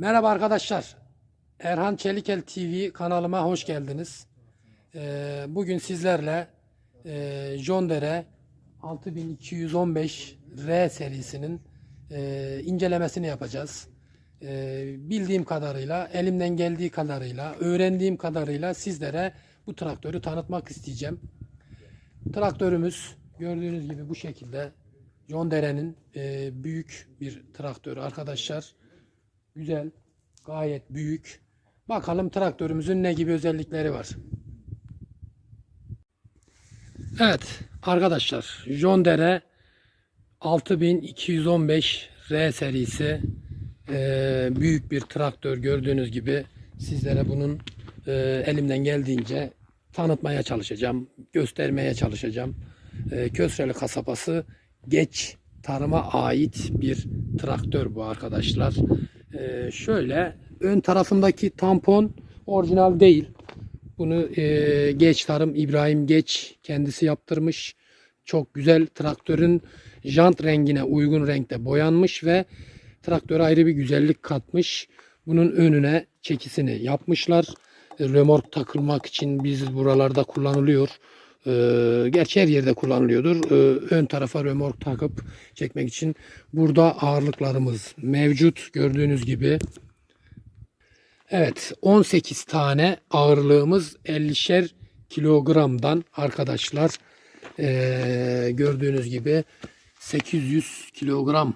Merhaba arkadaşlar. Erhan Çelikel TV kanalıma hoş geldiniz. Ee, bugün sizlerle John Deere 6215 R serisinin e, incelemesini yapacağız. E, bildiğim kadarıyla, elimden geldiği kadarıyla, öğrendiğim kadarıyla sizlere bu traktörü tanıtmak isteyeceğim. Traktörümüz gördüğünüz gibi bu şekilde John Deere'nin e, büyük bir traktörü arkadaşlar. Güzel, gayet büyük. Bakalım traktörümüzün ne gibi özellikleri var. Evet arkadaşlar John Deere 6215 R serisi e, büyük bir traktör gördüğünüz gibi sizlere bunun e, elimden geldiğince tanıtmaya çalışacağım, göstermeye çalışacağım. E, Kösreli kasabası geç tarıma ait bir traktör bu arkadaşlar. E, şöyle ön tarafındaki tampon orijinal değil. Bunu e, Geç Tarım İbrahim Geç kendisi yaptırmış. Çok güzel traktörün jant rengine uygun renkte boyanmış ve traktöre ayrı bir güzellik katmış. Bunun önüne çekisini yapmışlar. E, Römork takılmak için biz buralarda kullanılıyor. E, gerçi her yerde kullanılıyordur. E, ön tarafa römork takıp çekmek için. Burada ağırlıklarımız mevcut. Gördüğünüz gibi Evet 18 tane ağırlığımız 50'şer kilogramdan arkadaşlar Ee, gördüğünüz gibi 800 kilogram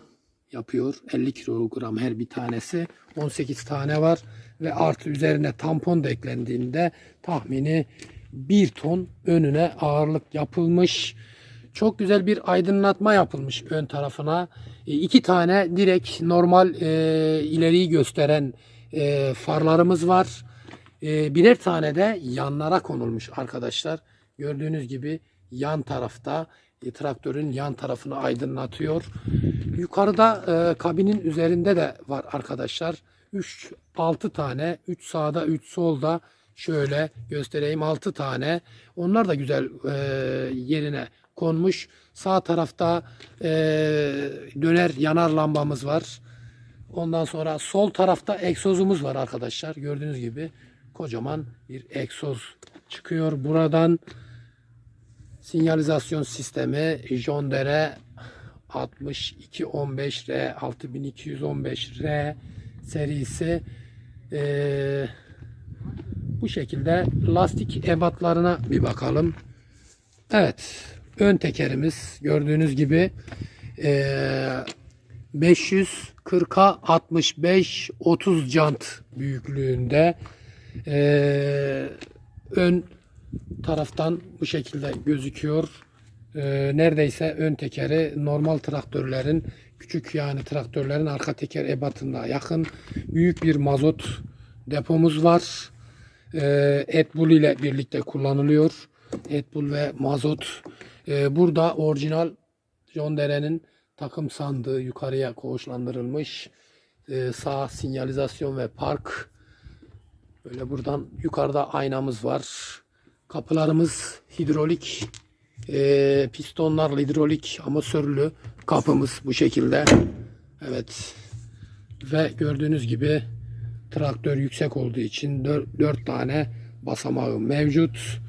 yapıyor 50 kilogram her bir tanesi 18 tane var ve artı üzerine tampon da eklendiğinde tahmini 1 ton önüne ağırlık yapılmış çok güzel bir aydınlatma yapılmış ön tarafına E, iki tane direkt normal e, ileriyi gösteren e, farlarımız var. E, birer tane de yanlara konulmuş arkadaşlar. Gördüğünüz gibi yan tarafta e, traktörün yan tarafını aydınlatıyor. Yukarıda e, kabinin üzerinde de var arkadaşlar. 3 6 tane 3 sağda 3 solda şöyle göstereyim 6 tane. Onlar da güzel e, yerine konmuş. Sağ tarafta e, döner yanar lambamız var. Ondan sonra sol tarafta egzozumuz var arkadaşlar. Gördüğünüz gibi kocaman bir egzoz çıkıyor buradan. Sinyalizasyon sistemi John Deere 6215R 6215R serisi Ee, bu şekilde lastik ebatlarına bir bakalım. Evet ön tekerimiz gördüğünüz gibi ee, 540'a 65 30 jant büyüklüğünde Ee, ön taraftan bu şekilde gözüküyor. Ee, neredeyse ön tekeri normal traktörlerin küçük yani traktörlerin arka teker ebatına yakın büyük bir mazot depomuz var. Ee, Etbull ile birlikte kullanılıyor. Etbull ve mazot. Ee, burada orijinal John Deere'nin takım sandığı yukarıya koğuşlandırılmış. Ee, sağ sinyalizasyon ve park. Böyle buradan yukarıda aynamız var. Kapılarımız hidrolik. Ee, pistonlarla hidrolik amatörlü kapımız bu şekilde. Evet. Ve gördüğünüz gibi traktör yüksek olduğu için 4 tane basamağı mevcut.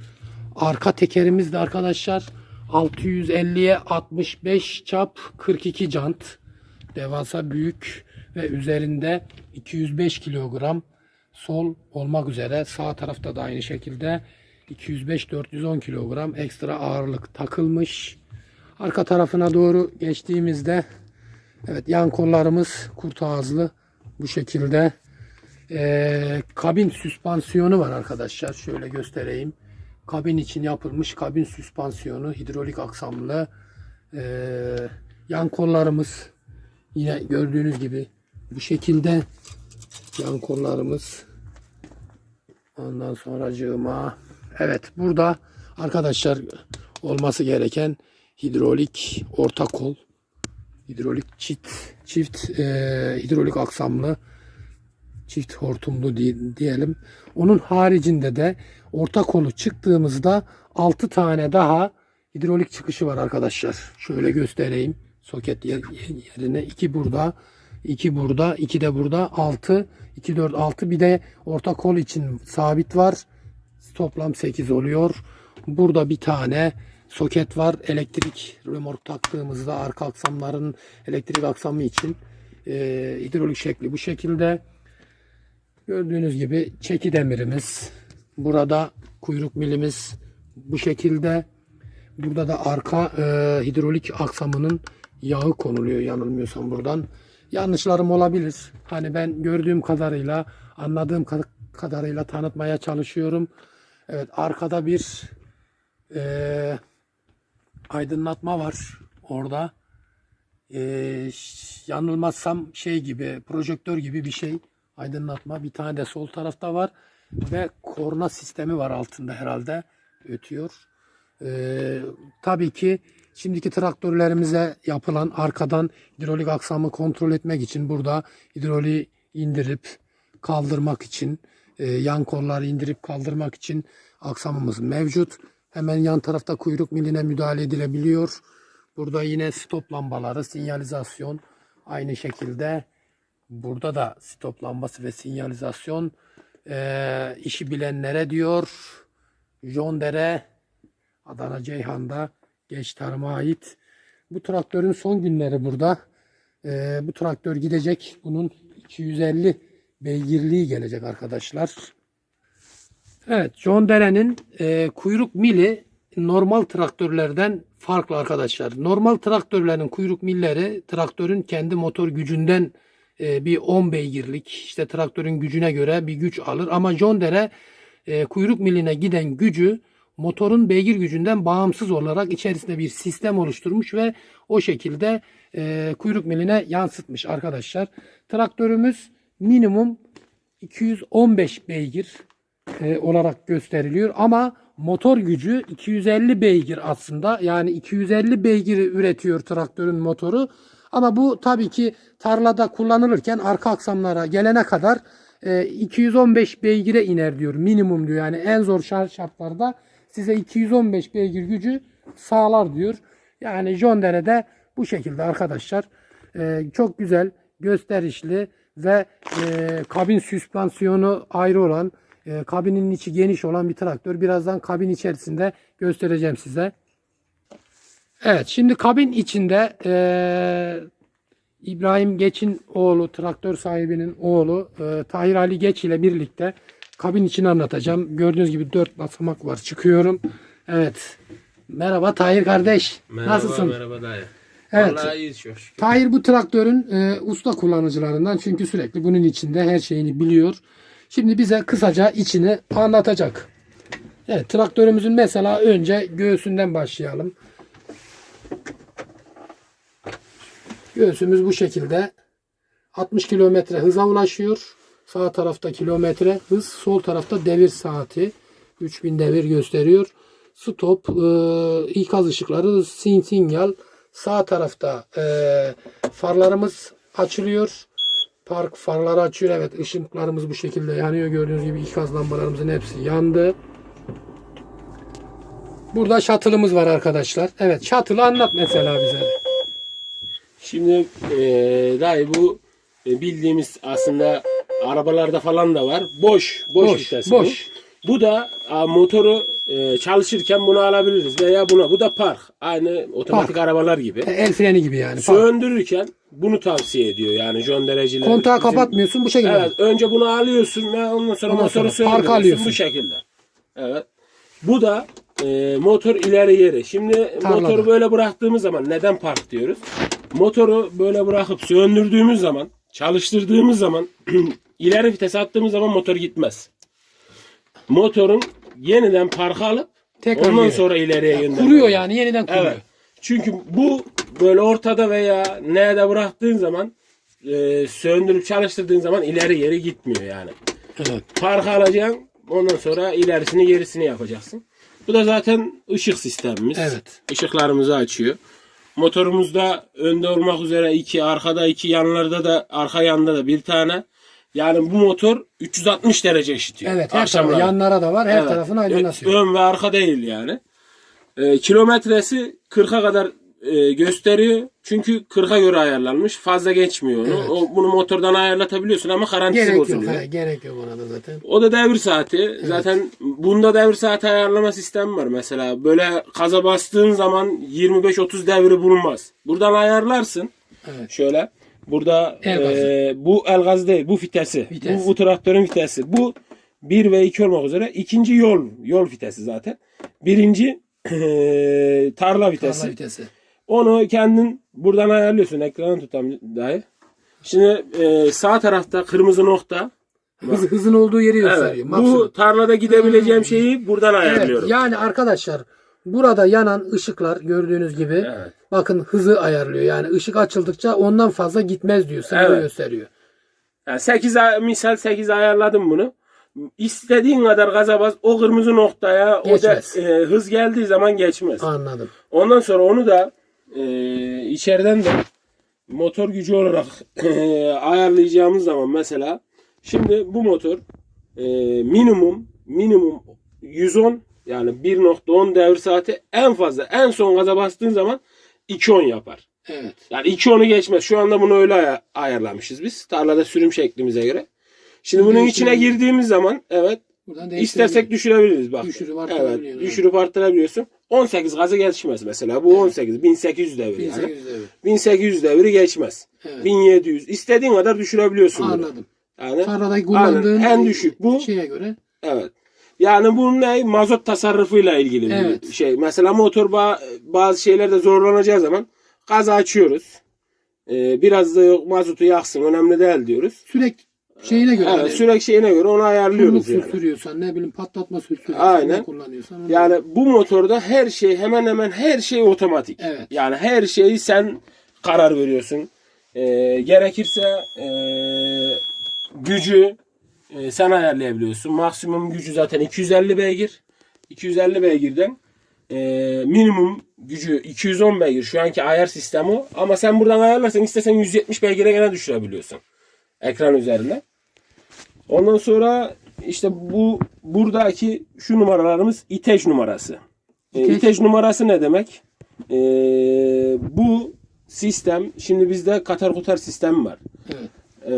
Arka tekerimiz de arkadaşlar 650'ye 65 çap 42 jant. Devasa büyük ve üzerinde 205 kilogram sol olmak üzere sağ tarafta da aynı şekilde 205-410 kilogram ekstra ağırlık takılmış. Arka tarafına doğru geçtiğimizde evet yan kollarımız kurt ağızlı bu şekilde. Ee, kabin süspansiyonu var arkadaşlar. Şöyle göstereyim. Kabin için yapılmış kabin süspansiyonu hidrolik aksamlı. Ee, yan kollarımız yine gördüğünüz gibi bu şekilde yan kollarımız ondan sonra cığıma evet burada arkadaşlar olması gereken hidrolik orta kol hidrolik çift çift e, hidrolik aksamlı çift hortumlu di- diyelim. Onun haricinde de orta kolu çıktığımızda 6 tane daha hidrolik çıkışı var arkadaşlar. Şöyle göstereyim. Soket yer- yerine iki burada 2 burada, 2 de burada. 6, 2, 4, 6. Bir de orta kol için sabit var. Toplam 8 oluyor. Burada bir tane soket var. Elektrik remork taktığımızda arka aksamların elektrik aksamı için e, hidrolik şekli bu şekilde. Gördüğünüz gibi çeki demirimiz. Burada kuyruk milimiz bu şekilde. Burada da arka e, hidrolik aksamının yağı konuluyor yanılmıyorsam buradan. Yanlışlarım olabilir. Hani ben gördüğüm kadarıyla, anladığım ka- kadarıyla tanıtmaya çalışıyorum. Evet arkada bir e, aydınlatma var orada. E, yanılmazsam şey gibi projektör gibi bir şey aydınlatma. Bir tane de sol tarafta var ve korna sistemi var altında herhalde ötüyor. Ee, tabii ki şimdiki traktörlerimize yapılan arkadan hidrolik aksamı kontrol etmek için burada hidroliği indirip kaldırmak için e, yan kolları indirip kaldırmak için aksamımız mevcut. Hemen yan tarafta kuyruk miline müdahale edilebiliyor. Burada yine stop lambaları, sinyalizasyon aynı şekilde. Burada da stop lambası ve sinyalizasyon. Ee, işi bilenlere diyor. John Dere Adana Ceyhan'da geç tarıma ait. Bu traktörün son günleri burada. Ee, bu traktör gidecek. Bunun 250 beygirliği gelecek arkadaşlar. Evet John Dere'nin e, kuyruk mili normal traktörlerden farklı arkadaşlar. Normal traktörlerin kuyruk milleri traktörün kendi motor gücünden e, bir 10 beygirlik işte traktörün gücüne göre bir güç alır. Ama John Dere e, kuyruk miline giden gücü motorun beygir gücünden bağımsız olarak içerisinde bir sistem oluşturmuş ve o şekilde e, kuyruk miline yansıtmış arkadaşlar. Traktörümüz minimum 215 beygir e, olarak gösteriliyor ama motor gücü 250 beygir aslında. Yani 250 beygiri üretiyor traktörün motoru. Ama bu tabii ki tarlada kullanılırken arka aksamlara gelene kadar e, 215 beygire iner diyor. Minimum diyor. Yani en zor şart şartlarda size 215 beygir gücü sağlar diyor. Yani John Dere'de bu şekilde arkadaşlar. E, çok güzel, gösterişli ve e, kabin süspansiyonu ayrı olan, e, kabinin içi geniş olan bir traktör. Birazdan kabin içerisinde göstereceğim size. Evet şimdi kabin içinde eee, İbrahim Geç'in oğlu, traktör sahibinin oğlu eee, Tahir Ali Geç ile birlikte kabin içini anlatacağım. Gördüğünüz gibi dört basamak var. Çıkıyorum. Evet. Merhaba Tahir kardeş. Merhaba, Nasılsın? Merhaba dayı. Evet. Vallahi iyiyiz çok şükür. Tahir bu traktörün e, usta kullanıcılarından çünkü sürekli bunun içinde her şeyini biliyor. Şimdi bize kısaca içini anlatacak. Evet traktörümüzün mesela önce göğsünden başlayalım. Göğsümüz bu şekilde 60 kilometre hıza ulaşıyor. Sağ tarafta kilometre hız, sol tarafta devir saati 3000 devir gösteriyor. Stop, e, ikaz ışıkları, sin sinyal. Sağ tarafta e, farlarımız açılıyor. Park farları açıyor. Evet ışıklarımız bu şekilde yanıyor. Gördüğünüz gibi ikaz lambalarımızın hepsi yandı. Burada shuttle'ımız var arkadaşlar. Evet shuttle'ı anlat mesela bize. Şimdi eee dayı bu e, bildiğimiz aslında arabalarda falan da var. Boş, boş, Boş, vitesi boş. bu. Bu da a, motoru e, çalışırken bunu alabiliriz veya buna. Bu da park. Aynı otomatik Park. arabalar gibi. E, El freni gibi yani. Park. Söndürürken bunu tavsiye ediyor yani John dereciler. Kontağı bizim- kapatmıyorsun bu şekilde. Evet, önce bunu alıyorsun ve ondan sonra Ondan motoru sonra park söndürüyorsun alıyorsun. bu şekilde. Evet. Bu da e, motor ileri geri. Şimdi Tarlada. motoru böyle bıraktığımız zaman neden park diyoruz? Motoru böyle bırakıp söndürdüğümüz zaman, çalıştırdığımız zaman ileri vites attığımız zaman motor gitmez. Motorun yeniden parka alıp Tekrar ondan geri. sonra ileriye göndermek. Kuruyor yani yeniden kuruyor. Evet. Çünkü bu böyle ortada veya nerede bıraktığın zaman e, söndürüp çalıştırdığın zaman ileri geri gitmiyor yani. Evet. Park alacaksın ondan sonra ilerisini gerisini yapacaksın. Bu da zaten ışık sistemimiz. Evet. Işıklarımızı açıyor. Motorumuzda önde olmak üzere iki, arkada iki, yanlarda da arka yanda da bir tane. Yani bu motor 360 derece eşitiyor. Evet her tarafı yanlara da var. Her Evet. tarafını aydınlatıyor. Ön ve arka değil yani. E, kilometresi 40'a kadar e, gösteriyor. Çünkü 40'a göre ayarlanmış. Fazla geçmiyor onu. Evet. O, bunu motordan ayarlatabiliyorsun ama garantisi Gerek yok. bozuluyor. He, gerek yok ona da zaten. O da devir saati. Zaten bunda devir saati ayarlama sistemi var mesela. Böyle kaza bastığın zaman 25-30 devri bulunmaz. Buradan ayarlarsın. Evet. Şöyle. Burada El gazı. e, bu el gaz değil. Bu vitesi. Vites. Bu, bu traktörün vitesi. Bu 1 ve 2 olmak üzere. ikinci yol. Yol vitesi zaten. Birinci e, tarla vitesi. Tarla vitesi. Onu kendin buradan ayarlıyorsun. Ekranı tutam dahi. Şimdi e, sağ tarafta kırmızı nokta. Hız, hızın olduğu yeri Evet. gösteriyor. Bu maksimum. tarlada gidebileceğim şeyi buradan Evet, ayarlıyorum. yani arkadaşlar burada yanan ışıklar gördüğünüz gibi Evet. bakın hızı ayarlıyor. Yani ışık açıldıkça ondan fazla gitmez diyor. Sınırı Evet. gösteriyor. Yani 8 ay- misal 8 ayarladım bunu. İstediğin kadar gaza bas o kırmızı noktaya o da, Geçmez. e, hız geldiği zaman geçmez. Anladım. Ondan sonra onu da e, içeriden de motor gücü olarak ayarlayacağımız zaman mesela şimdi bu motor e, minimum minimum 110 yani 1.10 devir saati en fazla en son gaza bastığın zaman 2.10 yapar. Evet. Yani 2.10'u geçmez. Şu anda bunu öyle aya- ayarlamışız biz. Tarlada sürüm şeklimize göre. Şimdi Bu bunun içine girdiğimiz zaman evet Buradan istersek düşürebiliriz bak. Düşürüp evet, arttırabiliyoruz. düşürüp arttırabiliyorsun. 18 gazı geçmez mesela. Bu 18 1800 devir yani. 1800 devir. 1800 devri geçmez. Evet. 1700 istediğin kadar düşürebiliyorsun bunu. Anladım. Yani Tarladaki kullandığın en düşük bu. şeye göre. Evet. Yani bu ne? Mazot tasarrufuyla ilgili bir Evet. şey. Mesela motor ba- bazı şeylerde zorlanacağı zaman gazı açıyoruz. Ee, biraz da yok mazotu yaksın önemli değil diyoruz. Sürekli şeyine göre. Evet, hani sürekli şeyine göre onu ayarlıyoruz yani. sürtüyorsan ne bileyim patlatma sürtüyorsan Aynen. ne kullanıyorsan. onu- Yani bu motorda her şey hemen hemen her şey otomatik. Evet. Yani her şeyi sen karar veriyorsun. Ee, gerekirse ee, gücü ee, sen ayarlayabiliyorsun. Maksimum gücü zaten 250 beygir. 250 beygirden ee, minimum gücü 210 beygir. Şu anki ayar sistemi o. Ama sen buradan ayarlarsan istesen 170 beygire gene düşürebiliyorsun. Ekran üzerinde. Ondan sonra işte bu buradaki şu numaralarımız İTEC numarası. E, İTEC. İTEC numarası ne demek? E, bu sistem şimdi bizde Katar Kutar sistemi var. Evet.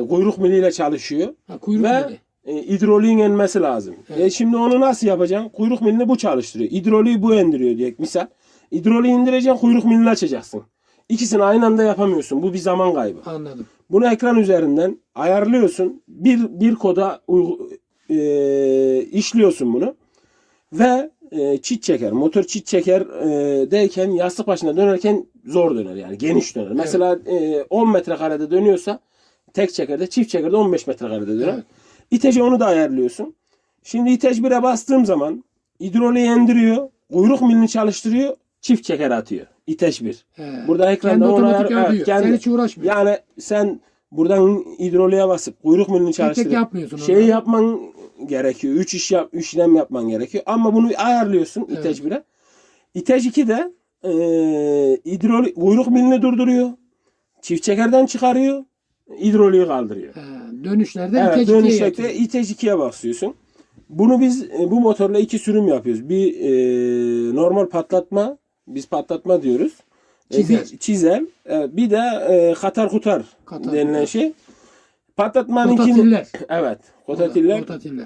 E, kuyruk miliyle çalışıyor Ha, kuyruk ve mili. e, hidroliğin enmesi lazım. E, şimdi onu nasıl yapacaksın? Kuyruk milini bu çalıştırıyor. Hidroliği bu indiriyor diye misal. Hidroliği indireceksin, kuyruk milini açacaksın. İkisini aynı anda yapamıyorsun. Bu bir zaman kaybı. Anladım. Bunu ekran üzerinden ayarlıyorsun. Bir bir koda e, işliyorsun bunu. Ve e, çit çeker. Motor çit çeker e, deyken yastık başına dönerken zor döner yani geniş döner. Mesela e, 10 metrekarede dönüyorsa tek çekerde çift çekerde 15 metrekarede döner. Evet. İteci onu da ayarlıyorsun. Şimdi iteç 1'e bastığım zaman hidroliği indiriyor. Kuyruk milini çalıştırıyor. Çift çeker atıyor. İteç 1. He. Burada ekranda Kendi onu otomatik ayarlıyor. kendi- Sen hiç uğraşmıyorsun. yani sen buradan hidroliğe basıp kuyruk milini tek çalıştırıp yapmıyorsun şeyi onları. yapman gerekiyor. 3 iş yap, üç işlem yapman gerekiyor. Ama bunu ayarlıyorsun Evet. İteç 1'e. İteç 2 de e, hidrolik kuyruk milini durduruyor. Çift çekerden çıkarıyor. Hidroliği kaldırıyor. He, dönüşlerde Evet, evet, dönüşte İteç 2'ye basıyorsun. Bunu biz e, bu motorla iki sürüm yapıyoruz. Bir e, normal patlatma, biz patlatma diyoruz. E, Çizel. bir çizel. Evet, bir de e, katar kutar Katar denilen kutar. şey. Patlatmanınkini Rotatiller. Evet, kotatiller. Rotatiller.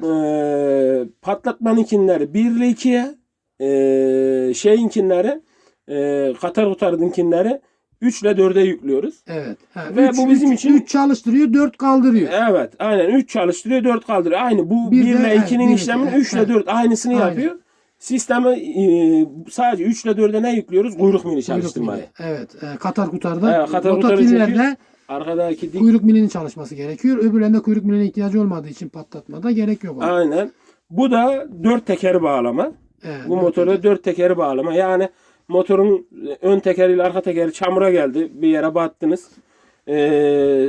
E, patlatmanınkinleri 1 ile 2'ye e, şeyinkinleri e, katar kutarınkinleri 3 ile 4'e yüklüyoruz. Evet. He, Ve üç- bu bizim üç- için- üç çalıştırıyor, 4 kaldırıyor. Evet aynen 3 çalıştırıyor 4 kaldırıyor. Aynı bu Bir 1 de- ile evet, 2'nin bir- işlemini evet, 3 ile evet. 4 aynısını Aynen. yapıyor. Sistemi e, sadece 3 ile 4'e ne yüklüyoruz? Kuyruk Kuyruk çalıştırmayı. Evet. e, Katar kutarda. Evet, Katar rotatillerde Arkadaki dik kuyruk milinin çalışması gerekiyor. Öbürlerinde kuyruk miline ihtiyacı olmadığı için patlatmada gerek yok. ona. aynen. Bu da 4 tekeri bağlama. Evet, Bu dört motora 4 tekeri bağlama. Yani motorun ön tekeriyle arka tekeri çamura geldi. Bir yere battınız. Ee,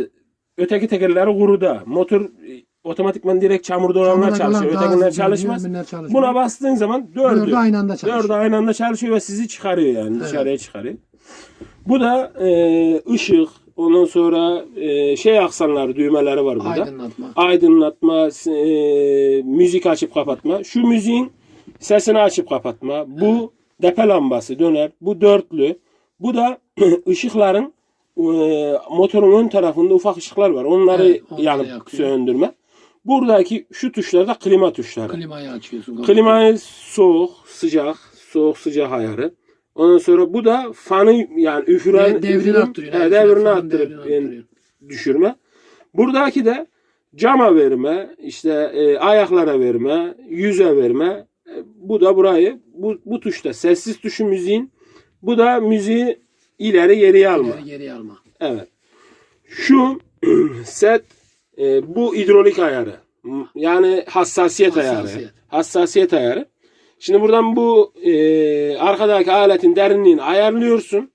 öteki tekerleri kuruda. Motor e, otomatikman direkt çamurda olanlar Çamura kalan çalışıyor. daha Ötekiler hızlı çalışmaz. çalışmıyor. Buna bastığın zaman dördü. Dördü aynı anda çalışıyor. Dördü aynı anda çalışıyor ve sizi çıkarıyor yani dışarıya çıkarıyor. Bu da e, ışık, ondan sonra e, şey aksanları, düğmeleri var burada. Aydınlatma. Aydınlatma, e, müzik açıp kapatma. Şu müziğin sesini açıp kapatma. Bu depe lambası döner. Bu dörtlü. Bu da ışıkların e, motorun ön tarafında ufak ışıklar var. Onları Evet, onları yanıp yakıyor. söndürme. Buradaki şu tuşlar da klima tuşları. Klimayı açıyorsun. Klimayı soğuk, sıcak, soğuk sıcak ayarı. Ondan sonra bu da fanı yani üfüren De- devrini üfürüm- arttırıyor. He, Evet, devrini arttırıp devrini yani arttırıyor. düşürme. Buradaki de cama verme, işte e, ayaklara verme, yüze verme. E, bu da burayı bu, bu tuşta sessiz tuşu müziğin. Bu da müziği ileri geriye alma. İleri geriye alma. Evet. Şu set e, bu hidrolik ayarı. Yani hassasiyet, ayarı. Hassasiyet. Hassasiyet ayarı. Şimdi buradan bu e, arkadaki aletin derinliğini ayarlıyorsun.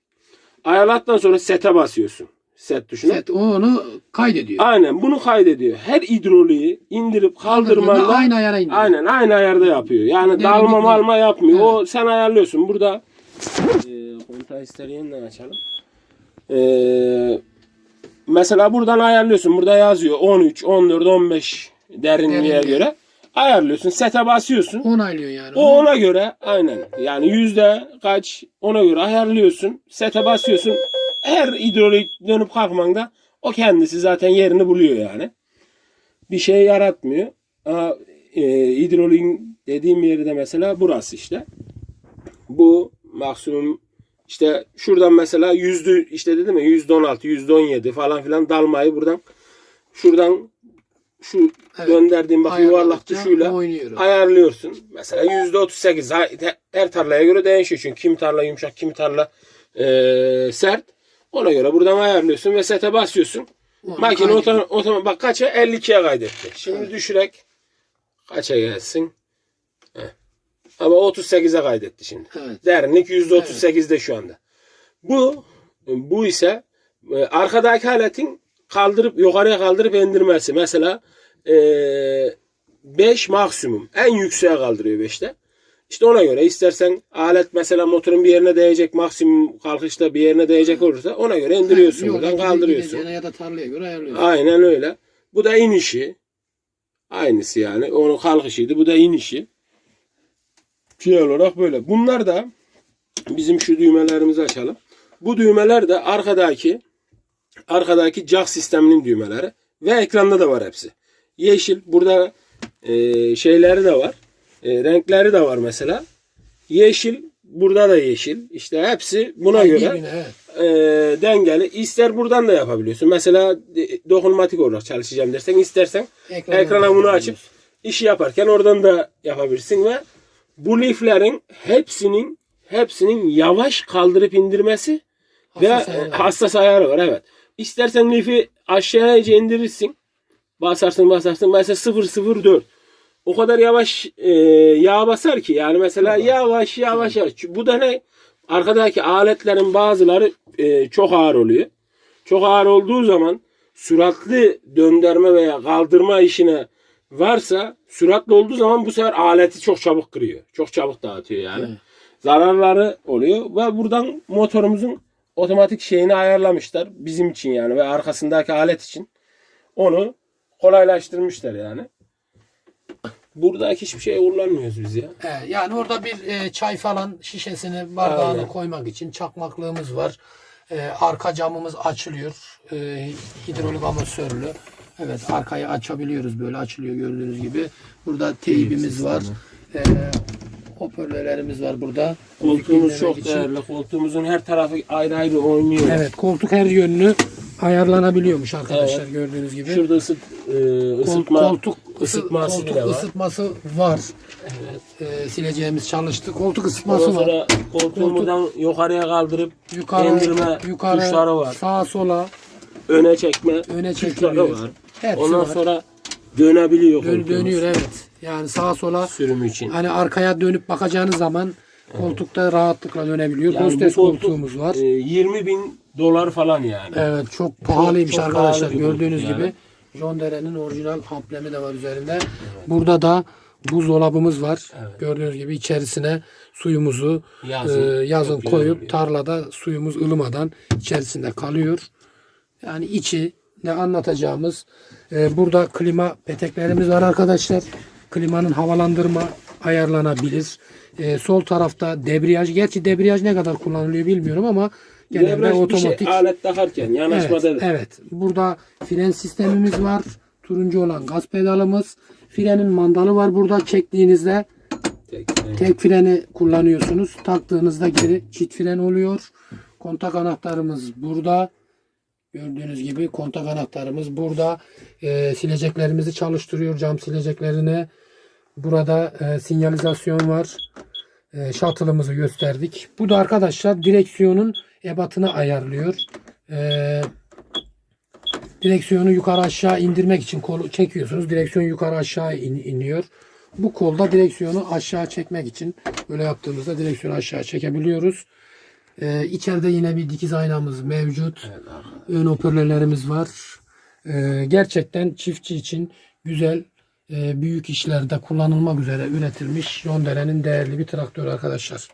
Ayarladıktan sonra sete basıyorsun. Set tuşuna. Set o onu kaydediyor. Aynen bunu kaydediyor. Her hidroliği indirip kaldırmayla Aynı ayara indiriyor. Aynen aynı ayarda yapıyor. Yani Derinlik dalma malma yapmıyor. Evet. O sen ayarlıyorsun. Burada e, kontağı ister yeniden açalım. E, mesela buradan ayarlıyorsun. Burada yazıyor 13, 14, 15 derinliğe Derinliğe. göre. Ayarlıyorsun. Sete basıyorsun. Onaylıyor yani. O ona göre aynen yani yüzde kaç ona göre ayarlıyorsun. Sete basıyorsun. Her hidrolik dönüp kalkmanda o kendisi zaten yerini buluyor yani. Bir şey yaratmıyor. Ama e, hidroliğin dediğim yeri de mesela burası işte. Bu maksimum işte şuradan mesela yüzdü işte dedim ya yüzde on altı, yüzde on yedi falan filan dalmayı buradan şuradan şu Evet. gönderdiğim bak yuvarlak tuşuyla ayarlıyorsun. Mesela yüzde otuz sekiz her tarlaya göre değişiyor çünkü kim tarla yumuşak kim tarla eee, sert. Ona göre buradan ayarlıyorsun ve sete basıyorsun. Onu Makine otomatik, otomatik bak kaça 52'ye kaydetti. Şimdi düşürek kaça gelsin? Ama 38'e kaydetti şimdi. Evet. Derinlik %38'de şu anda. Bu bu ise e, arkadaki aletin kaldırıp yukarıya kaldırıp indirmesi. Mesela 5 maksimum. En yükseğe kaldırıyor 5'te. İşte ona göre istersen alet mesela motorun bir yerine değecek maksimum kalkışta bir yerine değecek olursa ona göre indiriyorsun Yolda buradan kaldırıyorsun. ya da tarlaya göre ayarlıyorsun. Aynen öyle. Bu da inişi. Aynısı yani. Onun kalkışıydı. Bu da inişi. Şey olarak böyle. Bunlar da bizim şu düğmelerimizi açalım. Bu düğmeler de arkadaki arkadaki jack sisteminin düğmeleri ve ekranda da var hepsi. Yeşil burada e, şeyleri de var. E, renkleri de var mesela. Yeşil burada da yeşil. İşte hepsi buna Ay, göre evet. e, dengeli. İster buradan da yapabiliyorsun. Mesela e, dokunmatik olarak çalışacağım dersen istersen Ekrana ekrana bunu açıp işi yaparken oradan da yapabilirsin ve bu liflerin hepsinin hepsinin yavaş kaldırıp indirmesi ve Hassas ayarı e, var. hassas ayarı var evet. İstersen lifi aşağıya iyice indirirsin. Basarsın basarsın mesela 004. O kadar yavaş e, yağ basar ki yani mesela yavaş yavaş yavaş. Bu da ne? Arkadaki aletlerin bazıları e, çok ağır oluyor. Çok ağır olduğu zaman süratli döndürme veya kaldırma işine varsa süratli olduğu zaman bu sefer aleti çok çabuk kırıyor. Çok çabuk dağıtıyor yani. Evet. Zararları oluyor ve buradan motorumuzun otomatik şeyini ayarlamışlar bizim için yani ve arkasındaki alet için. Onu kolaylaştırmışlar yani. Buradaki hiçbir şey kullanmıyoruz biz ya. He, yani orada bir e, çay falan şişesini bardağını Aynen. koymak için çakmaklığımız var. E, arka camımız açılıyor. E, hidrolik amatörlü. Evet arkayı açabiliyoruz böyle açılıyor gördüğünüz gibi. Burada teybimiz var. E, hoparlörlerimiz var burada. Koltuğumuz çok için. değerli. Koltuğumuzun her tarafı ayrı ayrı oynuyor. Evet koltuk her yönlü ayarlanabiliyormuş arkadaşlar gördüğünüz gibi. Şurada ısıt, e, ısıtma, koltuk ısıtması koltuk bile var. ısıtması var. E, sileceğimiz çalıştı. Koltuk Ondan ısıtması var. sonra koltuğu buradan yukarıya kaldırıp Yukarı, indirme yukarı, tuşları var. sağa sola Öne çekme öne tuşları var. Hepsi Ondan var. sonra dönebiliyor Dön- koltuğumuz. dönüyor evet. Yani sağa sola Sürüm için. hani arkaya dönüp bakacağınız zaman koltukta rahatlıkla dönebiliyor. Yani Hostes koltuk, koltuğumuz var. e, 20 bin dolar falan yani. Evet çok pahalıymış çok arkadaşlar pahalı gördüğünüz yani. gibi. John Deere'nin orijinal amblemi de var üzerinde. Burada da buzdolabımız var. Gördüğünüz gibi içerisine suyumuzu Yazın e, yazın çok koyup tarlada suyumuz ılımadan içerisinde kalıyor. Yani içi ne anlatacağımız e, burada klima peteklerimiz var arkadaşlar. Klimanın havalandırma ayarlanabilir. E, sol tarafta debriyaj. Gerçi debriyaj ne kadar kullanılıyor bilmiyorum ama genelde bir otomatik. şey alet takarken yanaşmada Evet, evet. Burada fren sistemimiz var. Turuncu olan gaz pedalımız. Frenin mandalı var burada. Çektiğinizde Tek- tek freni kullanıyorsunuz. Taktığınızda geri çift fren oluyor. Kontak anahtarımız burada. Gördüğünüz gibi kontak anahtarımız burada. Ee, sileceklerimizi çalıştırıyor. Cam sileceklerini. Burada e, sinyalizasyon var. E, shuttle'ımızı gösterdik. Bu da arkadaşlar direksiyonun ebatını ayarlıyor. E, direksiyonu yukarı aşağı indirmek için kolu çekiyorsunuz. Direksiyon yukarı aşağı in- iniyor. Bu kolda direksiyonu aşağı çekmek için böyle yaptığımızda direksiyonu aşağı çekebiliyoruz. E, içeride yine bir dikiz aynamız mevcut. Ön hoparlörlerimiz var. E, gerçekten çiftçi için güzel e, büyük işlerde kullanılmak üzere üretilmiş Yondere'nin değerli bir traktör arkadaşlar.